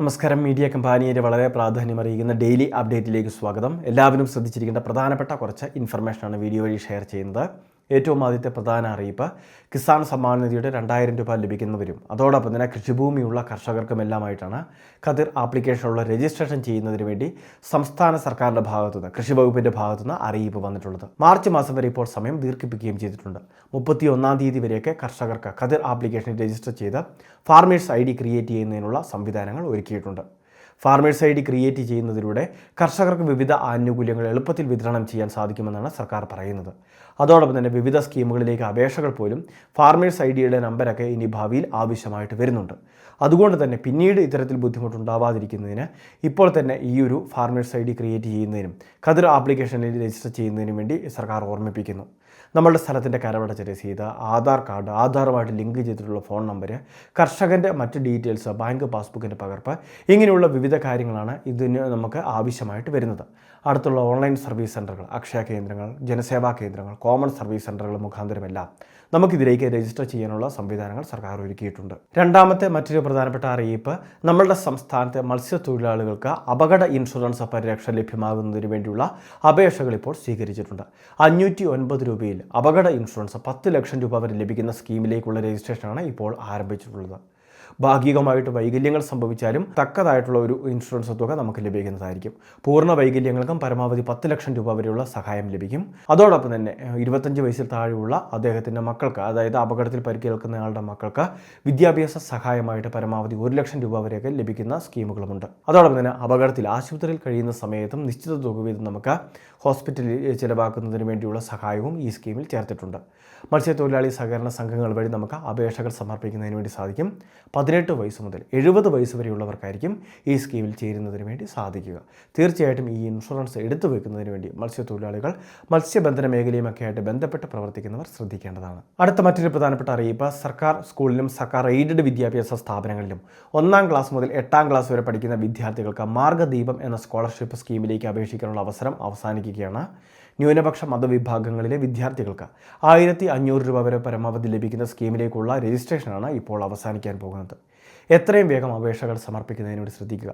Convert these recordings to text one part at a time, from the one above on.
നമസ്കാരം. മീഡിയ കമ്പാനിയുടെ വളരെ പ്രാധാന്യമറിയിക്കുന്ന ഡെയിലി അപ്ഡേറ്റിലേക്ക് സ്വാഗതം. എല്ലാവരും ശ്രദ്ധിച്ചിരിക്കേണ്ട പ്രധാനപ്പെട്ട കുറച്ച് ഇൻഫർമേഷനാണ് വീഡിയോ വഴി ഷെയർ ചെയ്യുന്നത്. ഏറ്റവും ആദ്യത്തെ പ്രധാന അറിയിപ്പ് കിസാൻ സമ്മാൻ നിധിയുടെ രണ്ടായിരം രൂപ ലഭിക്കുന്നവരും അതോടൊപ്പം തന്നെ കൃഷിഭൂമിയുള്ള കർഷകർക്കുമെല്ലാമായിട്ടാണ് കതിർ ആപ്ലിക്കേഷനുള്ള രജിസ്ട്രേഷൻ ചെയ്യുന്നതിന് വേണ്ടി സംസ്ഥാന സർക്കാരിന്റെ ഭാഗത്തുനിന്ന് കൃഷി വകുപ്പിന്റെ ഭാഗത്തുനിന്ന് അറിയിപ്പ് വന്നിട്ടുള്ളത്. മാർച്ച് മാസം വരെ ഇപ്പോൾ സമയം ദീർഘിപ്പിക്കുകയും ചെയ്തിട്ടുണ്ട്. മുപ്പത്തി ഒന്നാം തീയതി വരെയൊക്കെ കർഷകർക്ക് കതിർ ആപ്ലിക്കേഷൻ രജിസ്റ്റർ ചെയ്ത് ഫാർമേഴ്സ് ഐ ഡി ക്രിയേറ്റ് ചെയ്യുന്നതിനുള്ള സംവിധാനങ്ങൾ ഒരുക്കിയിട്ടുണ്ട്. ഫാർമേഴ്സ് ഐ ഡി ക്രിയേറ്റ് ചെയ്യുന്നതിലൂടെ കർഷകർക്ക് വിവിധ ആനുകൂല്യങ്ങൾ എളുപ്പത്തിൽ വിതരണം ചെയ്യാൻ സാധിക്കുമെന്നാണ് സർക്കാർ പറയുന്നത്. അതോടൊപ്പം തന്നെ വിവിധ സ്കീമുകളിലേക്ക് അപേക്ഷകൾ പോലും ഫാർമേഴ്സ് ഐ ഡിയുടെ നമ്പരൊക്കെ ഇനി ഭാവിയിൽ ആവശ്യമായിട്ട് വരുന്നുണ്ട്. അതുകൊണ്ട് തന്നെ പിന്നീട് ഇത്തരത്തിൽ ബുദ്ധിമുട്ടുണ്ടാവാതിരിക്കുന്നതിന് ഇപ്പോൾ തന്നെ ഈ ഒരു ഫാർമേഴ്സ് ഐ ഡി ക്രിയേറ്റ് ചെയ്യുന്നതിനും കതിർ ആപ്ലിക്കേഷനിൽ രജിസ്റ്റർ ചെയ്യുന്നതിനും വേണ്ടി സർക്കാർ ഓർമ്മിപ്പിക്കുന്നു. നമ്മളുടെ സ്ഥലത്തിന്റെ കരമടച്ച രസീത് ആധാർ കാർഡ് ആധാറുമായിട്ട് ലിങ്ക് ചെയ്തിട്ടുള്ള ഫോൺ നമ്പർ കർഷകന്റെ മറ്റ് ഡീറ്റെയിൽസ് ബാങ്ക് പാസ്ബുക്കിന്റെ പകർപ്പ് ഇങ്ങനെയുള്ള വിവിധ കാര്യങ്ങളാണ് ഇതിന് നമുക്ക് ആവശ്യമായിട്ട് വരുന്നത്. അടുത്തുള്ള ഓൺലൈൻ സർവീസ് സെന്ററുകൾ അക്ഷയ കേന്ദ്രങ്ങൾ ജനസേവാ കേന്ദ്രങ്ങൾ കോമൺ സർവീസ് സെന്ററുകൾ മുഖാന്തരമെല്ലാം നമുക്കിതിലേക്ക് രജിസ്റ്റർ ചെയ്യാനുള്ള സംവിധാനങ്ങൾ സർക്കാർ ഒരുക്കിയിട്ടുണ്ട്. രണ്ടാമത്തെ മറ്റൊരു പ്രധാനപ്പെട്ട അറിയിപ്പ് നമ്മളുടെ സംസ്ഥാനത്തെ മത്സ്യത്തൊഴിലാളികൾക്ക് അപകട ഇൻഷുറൻസ് പരിരക്ഷ ലഭ്യമാകുന്നതിന് വേണ്ടിയുള്ള അപേക്ഷകൾ ഇപ്പോൾ സ്വീകരിച്ചിട്ടുണ്ട്. അഞ്ഞൂറ്റി ഒൻപത് രൂപയിൽ അപകട ഇൻഷുറൻസ് പത്ത് ലക്ഷം രൂപ വരെ ലഭിക്കുന്ന സ്കീമിലേക്കുള്ള രജിസ്ട്രേഷനാണ് ഇപ്പോൾ ആരംഭിച്ചിട്ടുള്ളത്. ഭാഗികമായിട്ട് വൈകല്യങ്ങൾ സംഭവിച്ചാലും തക്കതായിട്ടുള്ള ഒരു ഇൻഷുറൻസ് തുക നമുക്ക് ലഭിക്കുന്നതായിരിക്കും. പൂർണ വൈകല്യങ്ങൾക്കും പരമാവധി പത്ത് ലക്ഷം രൂപ വരെയുള്ള സഹായം ലഭിക്കും. അതോടൊപ്പം തന്നെ ഇരുപത്തഞ്ച് വയസ്സിൽ താഴെയുള്ള അദ്ദേഹത്തിന്റെ മക്കൾക്ക് അതായത് അപകടത്തിൽ പരിക്കേൽക്കുന്ന ആളുടെ മക്കൾക്ക് വിദ്യാഭ്യാസ സഹായമായിട്ട് പരമാവധി ഒരു ലക്ഷം രൂപ വരെയൊക്കെ ലഭിക്കുന്ന സ്കീമുകളുമുണ്ട്. അതോടൊപ്പം തന്നെ അപകടത്തിൽ ആശുപത്രിയിൽ കഴിയുന്ന സമയത്തും നിശ്ചിത തുക വീതം നമുക്ക് ഹോസ്പിറ്റലിൽ ചിലവാക്കുന്നതിന് വേണ്ടിയുള്ള സഹായവും ഈ സ്കീമിൽ ചേർത്തിട്ടുണ്ട്. മത്സ്യത്തൊഴിലാളി സഹകരണ സംഘങ്ങൾ വഴി നമുക്ക് അപേക്ഷകൾ സമർപ്പിക്കുന്നതിന് വേണ്ടി സാധിക്കും. പതിനെട്ട് വയസ്സ് മുതൽ എഴുപത് വയസ്സ് വരെയുള്ളവർക്കായിരിക്കും ഈ സ്കീമിൽ ചേരുന്നതിന് വേണ്ടി സാധിക്കുക. തീർച്ചയായിട്ടും ഈ ഇൻഷുറൻസ് എടുത്തു വെക്കുന്നതിന് വേണ്ടി മത്സ്യത്തൊഴിലാളികൾ മത്സ്യബന്ധന മേഖലയുമൊക്കെ ആയിട്ട് ബന്ധപ്പെട്ട് പ്രവർത്തിക്കുന്നവർ ശ്രദ്ധിക്കേണ്ടതാണ്. അടുത്ത മറ്റൊരു പ്രധാനപ്പെട്ട അറിയിപ്പ് സർക്കാർ സ്കൂളിലും സർക്കാർ എയ്ഡഡ് വിദ്യാഭ്യാസ സ്ഥാപനങ്ങളിലും ഒന്നാം ക്ലാസ് മുതൽ എട്ടാം ക്ലാസ് വരെ പഠിക്കുന്ന വിദ്യാർത്ഥികൾക്ക് മാർഗദീപം എന്ന സ്കോളർഷിപ്പ് സ്കീമിലേക്ക് അപേക്ഷിക്കാനുള്ള അവസരം അവസാനിക്കുകയാണ്. ന്യൂനപക്ഷ മതവിഭാഗങ്ങളിലെ വിദ്യാർത്ഥികൾക്ക് ആയിരത്തി അഞ്ഞൂറ് രൂപ വരെ പരമാവധി ലഭിക്കുന്ന സ്കീമിലേക്കുള്ള രജിസ്ട്രേഷനാണ് ഇപ്പോൾ അവസാനിക്കാൻ പോകുന്നത്. എത്രയും വേഗം അപേക്ഷകൾ സമർപ്പിക്കുന്നതിനോട് ശ്രദ്ധിക്കുക.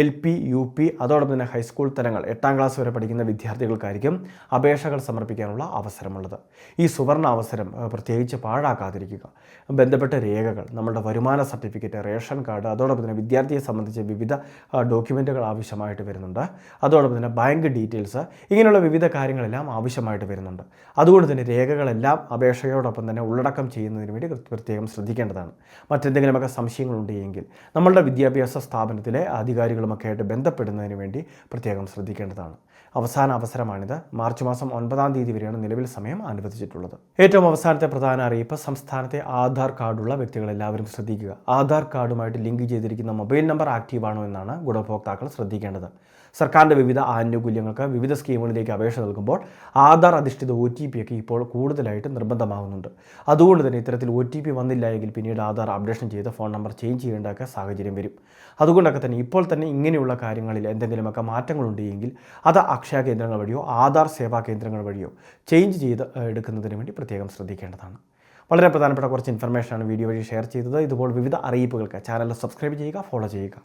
എൽ പി യു പി അതോടൊപ്പം തന്നെ ഹൈസ്കൂൾ തലങ്ങൾ എട്ടാം ക്ലാസ് വരെ പഠിക്കുന്ന വിദ്യാർത്ഥികൾക്കായിരിക്കും അപേക്ഷകൾ സമർപ്പിക്കാനുള്ള അവസരമുള്ളത്. ഈ സുവർണ അവസരം പ്രത്യേകിച്ച് പാഴാക്കാതിരിക്കുക. ബന്ധപ്പെട്ട രേഖകൾ നമ്മുടെ വരുമാന സർട്ടിഫിക്കറ്റ് റേഷൻ കാർഡ് അതോടൊപ്പം തന്നെ വിദ്യാർത്ഥിയെ സംബന്ധിച്ച് വിവിധ ഡോക്യുമെന്റുകൾ ആവശ്യമായിട്ട് വരുന്നുണ്ട്. അതോടൊപ്പം തന്നെ ബാങ്ക് ഡീറ്റെയിൽസ് ഇങ്ങനെയുള്ള വിവിധ കാര്യങ്ങളെല്ലാം ആവശ്യമായിട്ട് വരുന്നുണ്ട്. അതുകൊണ്ട് തന്നെ രേഖകളെല്ലാം അപേക്ഷയോടൊപ്പം തന്നെ ഉള്ളടക്കം ചെയ്യുന്നതിന് വേണ്ടി പ്രത്യേകം ശ്രദ്ധിക്കേണ്ടതാണ്. മറ്റെന്തെങ്കിലുമൊക്കെ സംശയങ്ങളുണ്ട് എങ്കിൽ നമ്മളുടെ വിദ്യാഭ്യാസ സ്ഥാപനത്തിലെ അധികാരികളുമൊക്കെ ആയിട്ട് ബന്ധപ്പെടുന്നതിന് വേണ്ടി പ്രത്യേകം ശ്രദ്ധിക്കേണ്ടതാണ്. അവസാന അവസരമാണിത്. മാർച്ച് മാസം ഒൻപതാം തീയതി വരെയാണ് നിലവിൽ സമയം അനുവദിച്ചിട്ടുള്ളത്. ഏറ്റവും അവസാനത്തെ പ്രധാന അറിയിപ്പ് സംസ്ഥാനത്തെ ആധാർ കാർഡുള്ള വ്യക്തികളെല്ലാവരും ശ്രദ്ധിക്കുക. ആധാർ കാർഡുമായിട്ട് ലിങ്ക് ചെയ്തിരിക്കുന്ന മൊബൈൽ നമ്പർ ആക്റ്റീവ് ആണോ എന്നാണ് ഗുണഭോക്താക്കൾ ശ്രദ്ധിക്കേണ്ടത്. സർക്കാരിന്റെ വിവിധ ആനുകൂല്യങ്ങൾക്ക് വിവിധ സ്കീമുകളിലേക്ക് അപേക്ഷ നൽകുമ്പോൾ ആധാർ അധിഷ്ഠിത ഒ ടി പി ഒക്കെ ഇപ്പോൾ കൂടുതലായിട്ട് നിർബന്ധമാകുന്നുണ്ട് അതുകൊണ്ട് തന്നെ ഇത്തരത്തിൽ ഒ ടി പി വന്നില്ല എങ്കിൽ പിന്നീട് ആധാർ അപ്ഡേഷൻ ചെയ്ത് ഫോൺ നമ്പർ ചേഞ്ച് ചെയ്യേണ്ടതൊക്കെ സാഹചര്യം വരും. അതുകൊണ്ടൊക്കെ തന്നെ ഇപ്പോൾ തന്നെ ഇങ്ങനെയുള്ള കാര്യങ്ങളിൽ എന്തെങ്കിലുമൊക്കെ മാറ്റങ്ങളുണ്ട് എങ്കിൽ അത് അക്ഷയ കേന്ദ്രങ്ങൾ വഴിയോ ആധാർ സേവാ കേന്ദ്രങ്ങൾ വഴിയോ ചേഞ്ച് ചെയ്ത് എടുക്കുന്നതിന് വേണ്ടി പ്രത്യേകം ശ്രദ്ധിക്കേണ്ടതാണ്. വളരെ പ്രധാനപ്പെട്ട കുറച്ച് ഇൻഫർമേഷനാണ് വീഡിയോ വഴി ഷെയർ ചെയ്തത്. ഇതുപോലെ വിവിധ അറിയിപ്പുകൾക്ക് ചാനൽ സബ്സ്ക്രൈബ് ചെയ്യുക ഫോളോ ചെയ്യുക.